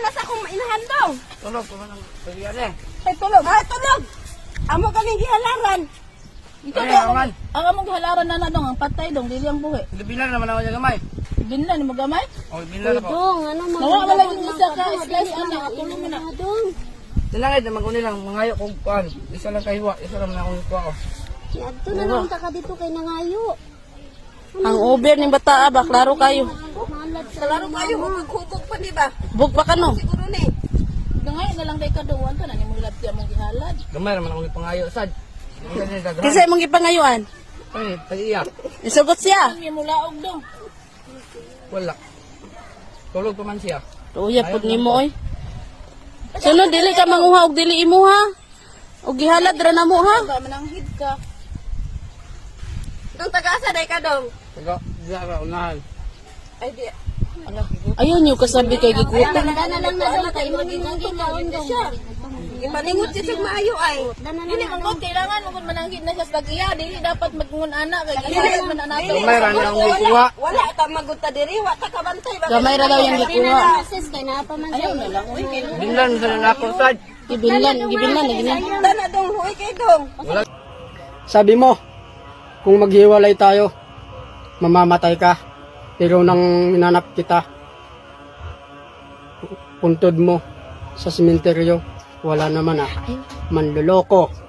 na sa akong inahan daw. Tulog ko man ang pagyan eh. Ay, tulog. Ay, tulog. Amo kaming gihalaran. Ikaw Ay, daw, aman. ang among halaran na na dong, ang patay dong, dili ang buhi. Gabilan naman ako niya gamay. Ni mo gamay? O, gabilan ako. Dong, ano mo? Nawa wala yung isa ka, slice ana, tulong mo na. Dong. Naman ko nilang mangayo kong kuan. Isa lang kahiwa, isa lang na akong kuha ko. Adto na lang ta ka dito kay nangayo. Ang over ni bata ba, klaro kayo. Malad sa laro kayo hugog pa di ba? Bug pa kano. Siguro ni. Ngayon na lang day kaduwan ka na ni mo labti among gihalad. Gamay naman akong pangayo sad. Kasi mong gipangayuan. Ay, tag-iyak. Isugot siya. Ang mo laog dong. Wala. Tulog pa man siya. Tuya pud nimo oy. Sunod dili ka manguha og dili imuha. Og gihalad ra na mo ha. Ba mananghid ka. Dong taga-asa day ka dong. Taga, diya ra unahan. Ay di. Ayun yung kasabi kay gigutom. Dana na lang na dong kay mo ginagaw siya. Ipaningot siya sa maayo ay. Dili man ko kailangan mo mananghid na siya sa tag-iya, dili dapat magungon ana kay gihalad man na nato. Gamay. Wala ta magunta diri, wa ta kabantay ba? Gamay ra daw yung gikuha. Kay na lang Binlan sa na ako sad. lagi na. Dana dong huwi kay dong. Sabi mo, kung maghiwalay tayo, mamamatay ka. Pero nang minanap kita, puntod mo sa simenteryo, wala naman ah. Manluloko.